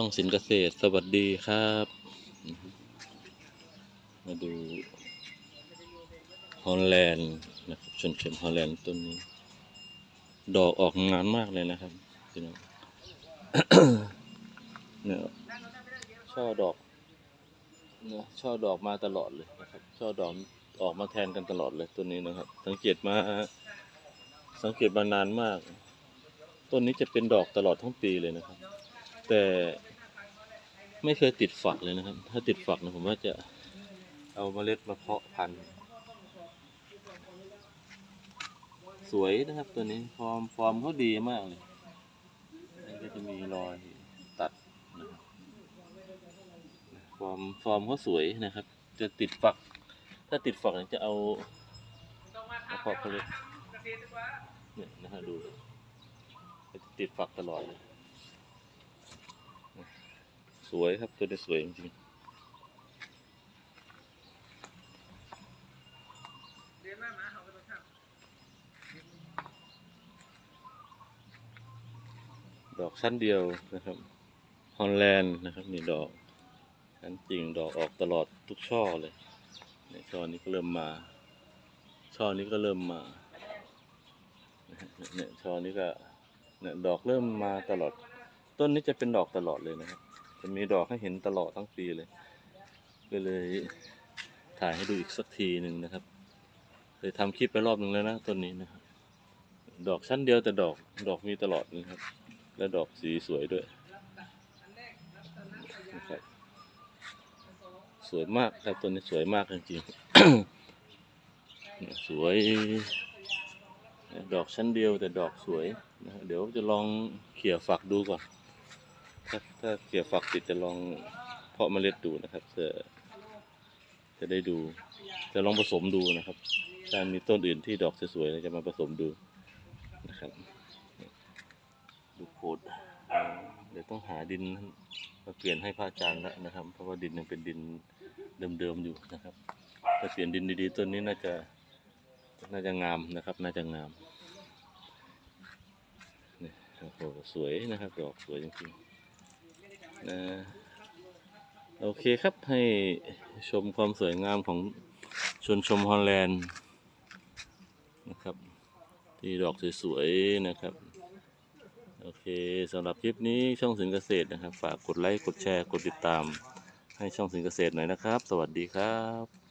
ช่องสินเกษตร สวัสดีครับ มาดูฮอลแลนด์นะครับชนชมฮอลแลนด์ต้นนี้ ดอกออกงานมากเลยนะครับพี่น้องเนี่ยช่อดอกเนี่ยช่อดอกมาตลอดเลยนะครับ ช่อดอกออกมาแทนกันตลอดเลยต้นนี้นะครับ สังเกตมา สังเกตมานานมาก ต้นนี้จะเป็นดอกตลอดทั้งปีเลยนะครับ แต่ ไม่เคยติดฝักเลยนะครับ ถ้าติดฝักนะผมว่าจะเอาเมล็ดมาเพาะพันธุ์สวยนะครับตัวนี้ฟอร์มฟอร์มเขาดีมากเลยนี่ก็จะมีรอยตัดนะครับฟอร์มฟอร์มเขาสวยนะครับ จะติดฝัก ถ้าติดฝักเนี่ยจะเอาเอาเพาะเขาเลยเนี่ยนะฮะดูจะติดฝักตลอดเลย สวยครับ ตัวนี้สวยจริงดอกชั้นเดียวนะครับฮอลแลนด์นะครับนี่ดอกชั้นจริงดอกออกตลอดทุกช่อเลยนช่อนี้ก็เริ่มมา ช่อนี้ก็เริ่มมาเนี่ยช่อนี้ก็เนี่ยดอกเริ่มมาตลอด ต้นนี้จะเป็นดอกตลอดเลยนะครับ มีดอกให้เห็นตลอดทั้งปีเลย ก็เลยถ่ายให้ดูอีกสักทีหนึ่งนะครับเคยทำคลิปไปรอบหนึ่งแล้วนะต้นนี้นะครับ ดอกชั้นเดียวแต่ดอกดอกมีตลอดนะครับ และดอกสีสวยด้วยนะครับสวยมากครับต้นนี้สวยมากจริงๆสวย ดอกชั้นเดียวแต่ดอกสวยนะฮะเดี๋ยวจะลองเขี่ยฝักดูก่อน ถ้าถ้าเกี่ยวฝักติดจะลองเพาะเมล็ดดูนะครับจะจะได้ดู จะลองผสมดูนะครับถ้ามีต้นอื่นที่ดอกสวยๆเราจะมาผสมดูนะครับดูโคดเดี๋ยวต้องหาดินมาเปลี่ยนให้พระอาจารย์แล้วนะครับ เพราะว่าดินยังเป็นดินเดิมๆอยู่นะครับถ้าเปลี่ยนดินดีๆต้นนี้น่าจะน่าจะงามนะครับ น่าจะงามนี่โอ้โหสวยนะครับ ดอกสวยจริงๆ นะโอเคครับให้ชมความสวยงามของชนชมฮอลแลนด์นะครับ ที่ดอกสวยๆนะครับ โอเคสำหรับคลิปนี้ช่องสินเกษตรนะครับ ฝากกดไลค์ กดแชร์ กดติดตาม ให้ช่องสินเกษตรหน่อยนะครับ สวัสดีครับ